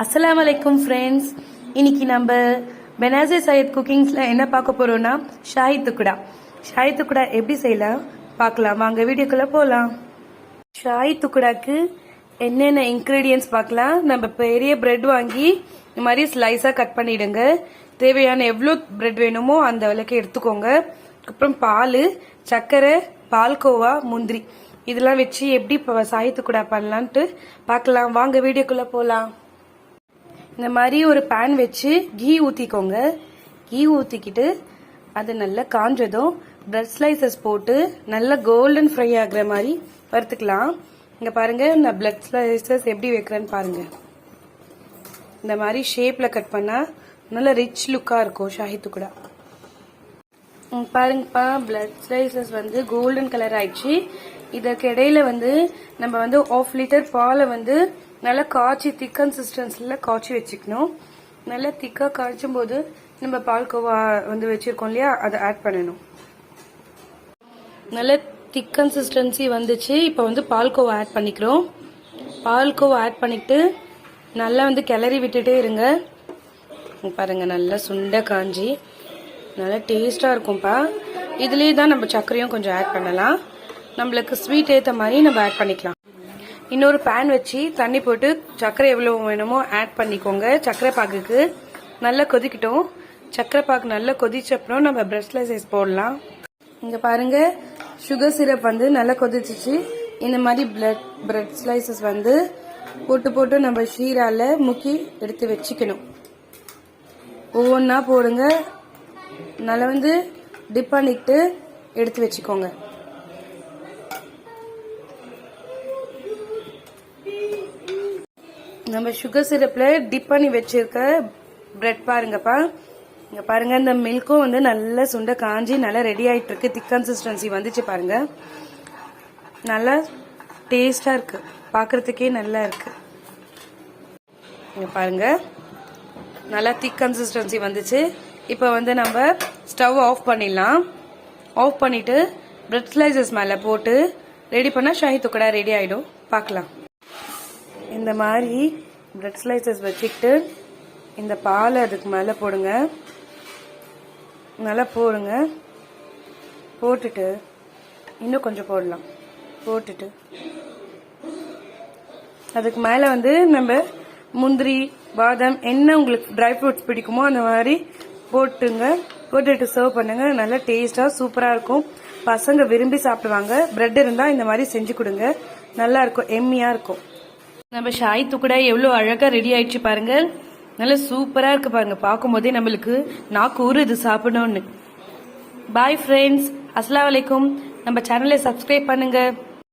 அஸ்லாம் வலைக்கும் ஃப்ரெண்ட்ஸ் இன்னைக்கு நம்ம பெனாசே சையத் குக்கிங்ஸில் என்ன பார்க்க போறோம்னா ஷாஹி துக்குடா. ஷாஹி துக்குடா எப்படி செய்யலாம்? பார்க்கலாம். வாங்க வீடியோக்குள்ளே போகலாம் ஷாஹி துக்குடாக்கு என்னென்ன இன்க்ரீடியன்ஸ் பார்க்கலாம். நம்ம பெரிய பிரெட் வாங்கி இந்த மாதிரி ஸ்லைஸாக கட் பண்ணிடுங்க. தேவையான எவ்வளோ பிரெட் வேணுமோ அந்த விலைக்கு எடுத்துக்கோங்க. அப்புறம் பால் சர்க்கரை பால்கோவா முந்திரி. இதெல்லாம் வச்சு எப்படி இப்போ பண்ணலான்ட்டு பார்க்கலாம். வாங்க வீடியோக்குள்ளே போகலாம் இந்த மாதிரி ஒரு பேன் வச்சு கீ ஊற்றிக்கோங்க கீ ஊற்றிக்கிட்டு அது நல்லா காஞ்சதும் பிரெட் ஸ்லைசஸ் போட்டு நல்லா கோல்டன் ஃப்ரை ஆகிற மாதிரி வறுத்துக்கலாம். இங்கே பாருங்கள் நான் பிரெட் ஸ்லைசஸ் எப்படி வைக்கிறேன்னு பாருங்கள் இந்த மாதிரி ஷேப்பில் கட் பண்ணால் நல்ல ரிச் லுக்காக இருக்கும் ஷாஹி துக்குடா பாருங்கப்பா பிளட் ஸ்லைசஸ் வந்து கோல்டன் கலர் ஆயிடுச்சு. இதற்கு இடையில வந்து நம்ம வந்து ஆஃப் லிட்டர் பாலை வந்து நல்லா காய்ச்சி திக் கன்சிஸ்டன்சில காய்ச்சி வச்சுக்கணும். நல்லா திக்கா காய்ச்சும் போது நம்ம பால்கோவா வந்து வச்சிருக்கோம் இல்லையா? அதை ஆட் பண்ணணும். நல்ல திக் கன்சிஸ்டன்சி வந்துச்சு. இப்போ வந்து பால்கோவா ஆட் பண்ணிக்கிறோம். பால்கோவா ஆட் பண்ணிட்டு நல்லா வந்து கிளறி விட்டுட்டே இருங்க. பாருங்கள் பாருங்க நல்லா சுண்ட காஞ்சி. நல்லா டேஸ்டா இருக்கும்ப்பா இதுலயே தான் நம்ம சர்க்கரையும் கொஞ்சம் ஆட் பண்ணலாம். நம்மளுக்கு ஸ்வீட் ஏற்ற மாதிரி நம்ம ஆட் பண்ணிக்கலாம். இன்னொரு பேன் வச்சு தண்ணி போட்டு சர்க்கரை எவ்வளவு வேணுமோ ஆட் பண்ணிக்கோங்க. சர்க்கரை பாக்குக்கு நல்லா கொதிக்கட்டும். சர்க்கரை பாக்கு நல்லா கொதிச்ச அப்புறம் நம்ம பிரஷ்ல சைஸ் போடலாம். இங்க பாருங்க சுகர் சிரப் வந்து நல்லா கொதிச்சிச்சு. இந்த மாதிரி பிளட் பிரெட் ஸ்லைசஸ் வந்து போட்டு போட்டு நம்ம ஷீரால முக்கி எடுத்து வச்சுக்கணும். ஒவ்வொன்றா போடுங்க. நல்லா வந்து டிப் பண்ணிட்டு எடுத்து வச்சுக்கோங்க. நம்ம சுகர் சிரப்பில் டிப் பண்ணி வச்சிருக்க பிரெட் பாருங்கப்பா. இங்கே பாருங்க இந்த மில்க்கும் வந்து நல்லா சுண்டை காஞ்சி நல்லா ரெடி ஆகிட்டு இருக்கு திக் கன்சிஸ்டன்சி வந்துச்சு பாருங்க. நல்லா டேஸ்டாக இருக்கு. பார்க்குறதுக்கே நல்லா இருக்கு. இங்கே பாருங்க. நல்லா திக் கன்சிஸ்டன்சி வந்துச்சு. இப்போ வந்து நம்ம ஸ்டவ் ஆஃப் பண்ணிடலாம். ஆஃப் பண்ணிவிட்டு பிரெட் ஸ்லைசஸ் மேலே போட்டு ரெடி பண்ணால் ஷாஹி துக்கடா ரெடி ஆகிடும் பார்க்கலாம் இந்த மாதிரி பிரெட் ஸ்லைசஸ் வச்சுக்கிட்டு இந்த பாலை அதுக்கு மேலே போடுங்க. நல்லா போடுங்க. போட்டுட்டு இன்னும் கொஞ்சம் போடலாம். போட்டுட்டு அதுக்கு மேலே வந்து நம்ம முந்திரி பாதாம் என்ன உங்களுக்கு ட்ரை ஃப்ரூட்ஸ் பிடிக்குமோ அந்த மாதிரி போட்டுங்க. போட்டுட்டு சர்வ் பண்ணுங்க. நல்லா டேஸ்டாக சூப்பராக இருக்கும். பசங்க விரும்பி சாப்பிடுவாங்க. பிரெட் இருந்தால் இந்த மாதிரி செஞ்சு கொடுங்க. நல்லா இருக்கும். எம்மியாக இருக்கும். நம்ம ஷாய் துக்குடா எவ்வளோ அழகாக ரெடி ஆயிடுச்சு பாருங்க. நல்லா சூப்பராக இருக்கு பாருங்க. பார்க்கும்போதே நம்மளுக்கு நாக்கு ஊறுது சாப்பிடணும்னு. பாய் ஃப்ரெண்ட்ஸ் அஸ்லாம் வலைக்கும் நம்ம சேனலை சப்ஸ்கிரைப் பண்ணுங்கள்